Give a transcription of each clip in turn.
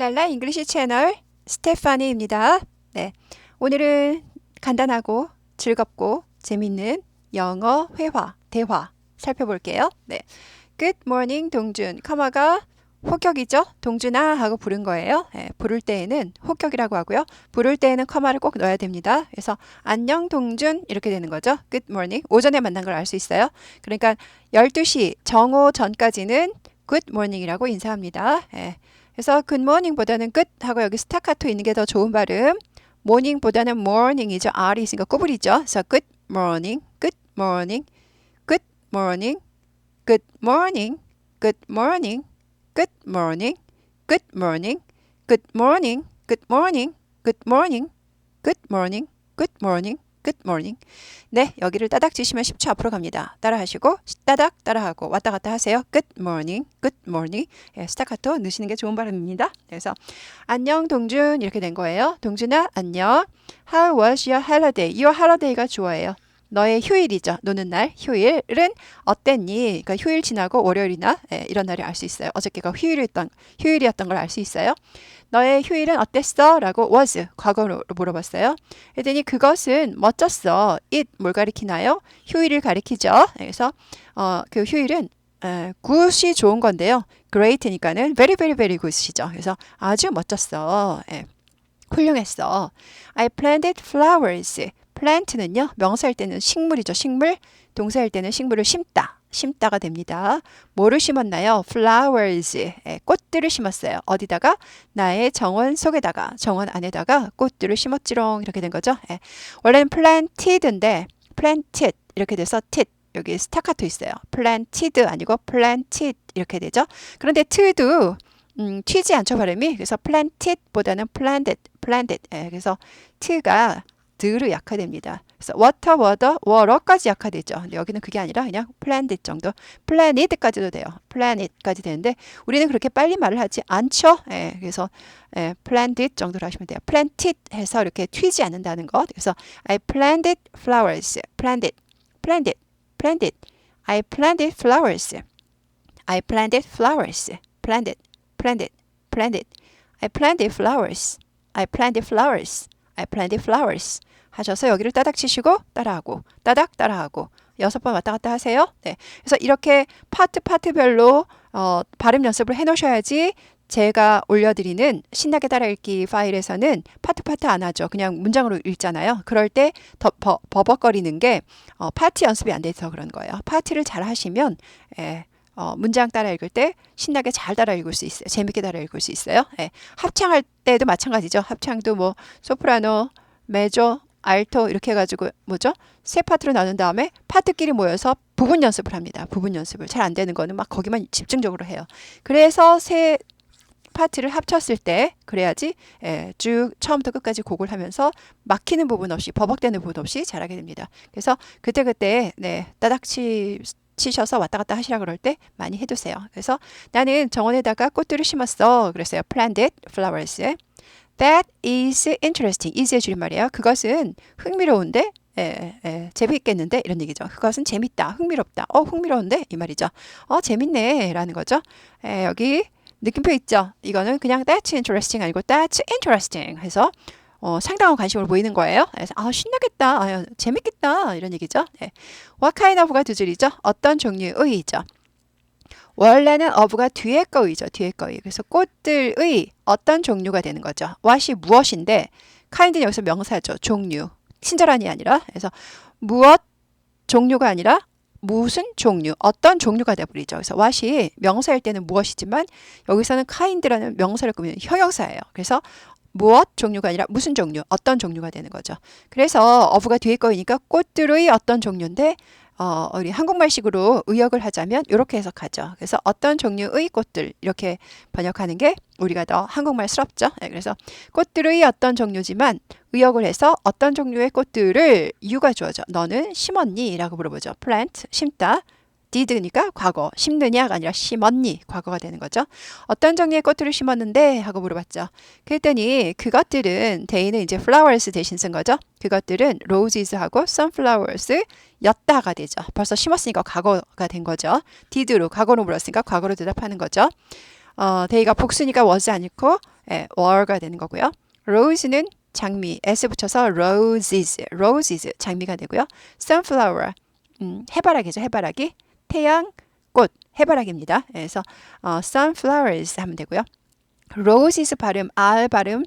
랄라 잉글리시 채널 스테파니입니다. 네. 오늘은 간단하고 즐겁고 재밌는 영어 회화, 대화 살펴볼게요. 네. Good morning 동준. 커마가 호격이죠. 동준아 하고 부른 거예요. 네, 부를 때에는 호격이라고 하고요. 부를 때에는 커마를 꼭 넣어야 됩니다. 그래서 안녕 동준 이렇게 되는 거죠. Good morning. 오전에 만난 걸 알 수 있어요. 그러니까 12시 정오 전까지는 good morning이라고 인사합니다. 예. 그래서 good morning보다는 good 하고 여기 스타카토 있는 게 더 좋은 발음. morning보다는 morning이죠. R이 있으니까 꼬부리죠. 그래서 good morning, good morning, good morning, good morning, good morning, good morning, good morning, good morning, good morning, good morning, good morning, good morning, good morning. 네, 여기를 따닥 치시면 10초 앞으로 갑니다. 따라하시고 따닥 따라하고 왔다 갔다 하세요. Good morning, good morning. 예, 스타카토 넣으시는 게 좋은 발음입니다. 그래서 안녕 동준 이렇게 된 거예요. 동준아 안녕. How was your holiday? Your holiday가 좋아해요. 너의 휴일이죠. 노는 날 휴일은 어땠니? 그러니까 휴일 지나고 월요일이나 예, 이런 날이 알수 있어요. 어저께가 휴일이었던 휴일이었던 걸 알 수 있어요. 너의 휴일은 어땠어? 라고 was 과거로 물어봤어요. 그랬더니 그것은 멋졌어. it 뭘 가리키나요? 휴일을 가리키죠. 그래서 어, 그 휴일은 에, good이 좋은 건데요. great니까는 very very very good이죠. 그래서 아주 멋졌어. 예, 훌륭했어. I planted flowers. Plant는요. 명사일 때는 식물이죠. 식물. 동사일 때는 식물을 심다. 심다가 됩니다. 뭐를 심었나요? flowers. 예, 꽃들을 심었어요. 어디다가? 나의 정원 속에다가, 정원 안에다가 꽃들을 심었지롱. 이렇게 된 거죠. 예. 원래는 planted인데, planted. 이렇게 돼서 tit. 여기 스타카토 있어요. planted 아니고 planted. 이렇게 되죠. 그런데 t도 음, 튀지 않죠, 발음이. 그래서 planted보다는 planted, planted. 예, 그래서 t가 드로 약화됩니다. 그래서 water, water, water까지 약화되죠. 근데 여기는 그게 아니라 그냥 planet 정도, planet까지도 돼요. planet까지 되는데 우리는 그렇게 빨리 말을 하지 않죠. 예, 그래서 예, planted 정도로 하시면 돼요. planted 해서 이렇게 튀지 않는다는 것. 그래서 I planted flowers, planted, planted, planted. I planted flowers. I planted flowers. planted, planted, planted. I planted flowers. I planted flowers. I planted flowers. 하셔서 여기를 따닥 치시고 따라하고 따닥 따라하고 여섯 번 왔다 갔다 하세요. 네. 그래서 이렇게 파트 파트별로 어, 발음 연습을 해 놓으셔야지 제가 올려드리는 신나게 따라 읽기 파일에서는 파트 파트 안 하죠. 그냥 문장으로 읽잖아요. 그럴 때 더 버벅거리는 게 어, 파트 연습이 안 돼서 그런 거예요. 파트를 잘 하시면 예, 어, 문장 따라 읽을 때 신나게 잘 따라 읽을 수 있어요. 재밌게 따라 읽을 수 있어요. 예, 합창할 때도 마찬가지죠. 합창도 뭐 소프라노, 메조, 알토 이렇게 해가지고 뭐죠? 세 파트로 나눈 다음에 파트끼리 모여서 부분 연습을 합니다. 부분 연습을 잘 안 되는 거는 막 거기만 집중적으로 해요. 그래서 세 파트를 합쳤을 때 그래야지 예, 쭉 처음부터 끝까지 곡을 하면서 막히는 부분 없이 버벅대는 부분 없이 잘하게 됩니다. 그래서 그때 그때 네 따닥 치 치셔서 왔다 갔다 하시라 그럴 때 많이 해두세요. 그래서 나는 정원에다가 꽃들을 심었어. 그랬어요. planted flowers. That is interesting. is의 줄임말이에요. 그것은 흥미로운데, 예, 예, 재미있겠는데 이런 얘기죠. 그것은 재밌다, 흥미롭다. 어, 흥미로운데 이 말이죠. 어, 재밌네라는 거죠. 예, 여기 느낌표 있죠. 이거는 그냥 that's interesting 아니고 that's interesting 해서 어, 상당한 관심을 보이는 거예요. 그래서 아 신나겠다, 아, 재밌겠다 이런 얘기죠. 네. What kind of가 두 줄이죠. 어떤 종류의이죠. 원래는 어부가 뒤에 거이죠. 뒤에 거이. 그래서 꽃들의 어떤 종류가 되는 거죠. what이 무엇인데 kind는 여기서 명사죠. 종류. 친절한이 아니라 그래서 무엇 종류가 아니라 무슨 종류, 어떤 종류가 돼버리죠. 그래서 what이 명사일 때는 무엇이지만 여기서는 kind라는 명사를 꾸미는 형용사예요. 그래서 무엇 종류가 아니라 무슨 종류, 어떤 종류가 되는 거죠. 그래서 어부가 뒤에 거이니까 꽃들의 어떤 종류인데 어, 우리 한국말식으로 의역을 하자면 이렇게 해석하죠. 그래서 어떤 종류의 꽃들 이렇게 번역하는 게 우리가 더 한국말스럽죠. 네, 그래서 꽃들의 어떤 종류지만 의역을 해서 어떤 종류의 꽃들을 유가 주어져. 너는 심었니? 라고 물어보죠. plant, 심다. Did니까 과거, 심느냐가 아니라 심었니 과거가 되는 거죠. 어떤 종류의 꽃들을 심었는데 하고 물어봤죠. 그랬더니 그것들은 데이는 이제 flowers 대신 쓴 거죠. 그것들은 roses하고 sunflowers 였다가 되죠. 벌써 심었으니까 과거가 된 거죠. did로 과거로 물었으니까 과거로 대답하는 거죠. 어, 데이가 복수니까 was 아니고 예, were가 되는 거고요. rose는 장미, s 붙여서 roses, roses 장미가 되고요. sunflower, 음, 해바라기죠, 해바라기. 태양, 꽃, 해바라기입니다. 그래서 어, sunflowers 하면 되고요. roses 발음, R 발음,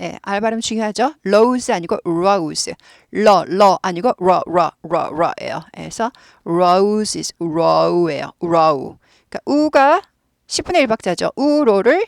예, R 발음 중요하죠. rose 아니고 rose, 러, 러 아니고 러, 러, 러, 러예요. 그래서 roses, row예요. row. 그러니까 우가 10분의 1 박자죠. 우로를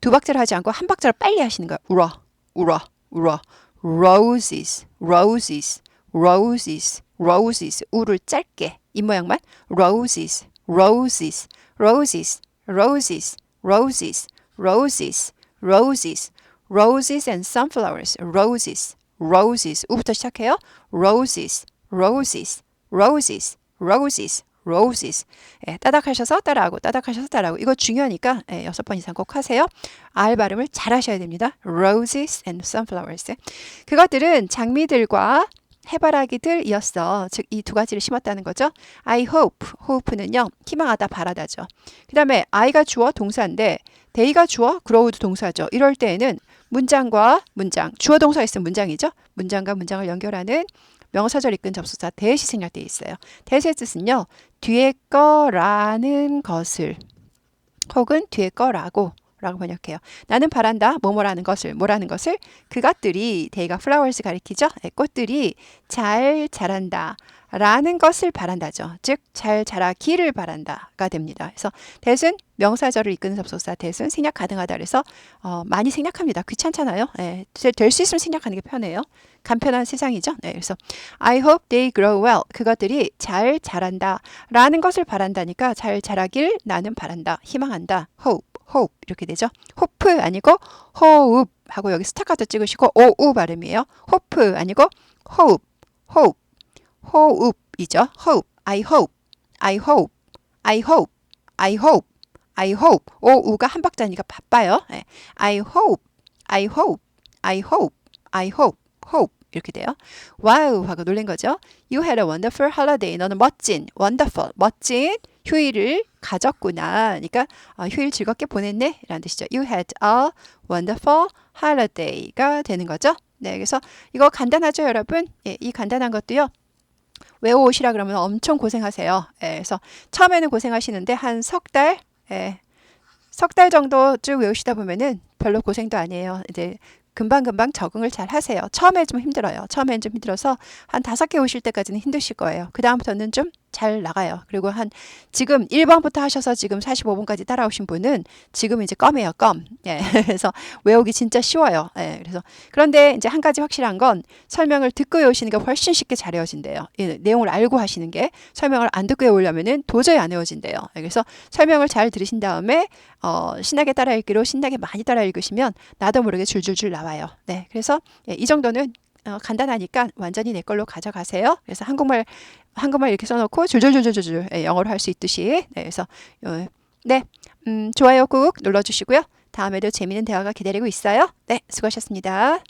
두 박자를 하지 않고 한 박자를 빨리 하시는 거예요. 우러, 우러, 우러. roses, roses, roses, roses. 우를 짧게 이 모양만 roses, roses, roses, roses, roses, roses, roses, roses and sunflowers, roses, roses. 우부터 시작해요. roses, roses, roses, roses, roses. 예, 따닥하셔서 따라하고 따닥하셔서 따라하고 이거 중요하니까 예, 여섯 번 이상 꼭 하세요. R 발음을 잘 하셔야 됩니다. roses and sunflowers. 그것들은 장미들과 해바라기들 이었어. 즉 이 두 가지를 심었다는 거죠. I hope, hope는요 희망하다, 바라다죠. 그 다음에 I가 주어 동사인데 they가 주어 grow도 동사죠. 이럴 때에는 문장과 문장, 주어 동사 있으면 문장이죠. 문장과 문장을 연결하는 명사절 이끈 접속사 대시 생략되어 있어요. 대시의 뜻은요. 뒤에 거라는 것을 혹은 뒤에 거라고 라고 번역해요. 나는 바란다. 뭐뭐라는 것을, 뭐라는 것을 그것들이 대가 플라워스 가리키죠. 네, 꽃들이 잘 자란다. 라는 것을 바란다죠. 즉, 잘 자라기를 바란다가 됩니다. 그래서 대은 명사절을 이끄는 접속사 대은 생략 가능하다 그래서 어, 많이 생략합니다. 귀찮잖아요. 네, 될수 있으면 생략하는 게 편해요. 간편한 세상이죠. 네, 그래서 I hope they grow well. 그것들이 잘 자란다. 라는 것을 바란다니까 잘 자라길 나는 바란다. 희망한다. hope. Hope 이렇게 되죠. hope 아니고 hope 하고 여기 스타카토 찍으시고 오우 발음이에요. hope 아니고 hope, hope, hope이죠. hope, I hope, I hope, I hope, I hope, I hope. 오우가 한 박자니까 바빠요. 네. I hope, I hope, I hope, I hope, hope. 이렇게 돼요. 와우 하고 놀란 거죠. You had a wonderful holiday. 너는 멋진, wonderful, 멋진 휴일을 가졌구나. 그러니까 어, 휴일 즐겁게 보냈네. 라는 뜻이죠. You had a wonderful holiday가 되는 거죠. 네, 그래서 이거 간단하죠, 여러분? 예, 이 간단한 것도요. 외워오시라 그러면 엄청 고생하세요. 예, 그래서 처음에는 고생하시는데 한 석 달, 예, 석 달 정도 쭉 외우시다 보면은 별로 고생도 아니에요. 이제 금방금방 적응을 잘 하세요. 처음에 좀 힘들어요. 처음엔 좀 힘들어서 한 다섯 개 오실 때까지는 힘드실 거예요. 그 다음부터는 좀 잘 나가요. 그리고 한 지금 1번부터 하셔서 지금 45번까지 따라오신 분은 지금 이제 껌이에요, 껌. 예. 그래서 외우기 진짜 쉬워요. 예. 그래서 그런데 이제 한 가지 확실한 건 설명을 듣고 외우시는 게 훨씬 쉽게 잘 외워진대요. 예. 내용을 알고 하시는 게 설명을 안 듣고 외우려면은 도저히 안 외워진대요. 예. 그래서 설명을 잘 들으신 다음에 어, 신나게 따라 읽기로 신나게 많이 따라 읽으시면 나도 모르게 줄줄줄 나와요. 네. 그래서 예, 이 정도는 어, 간단하니까 완전히 내 걸로 가져가세요. 그래서 한국말 한국말 이렇게 써놓고 줄줄줄줄줄 예, 영어로 할 수 있듯이 네, 그래서 어, 네 음, 좋아요 꾹 눌러주시고요. 다음에도 재미있는 대화가 기다리고 있어요. 네 수고하셨습니다.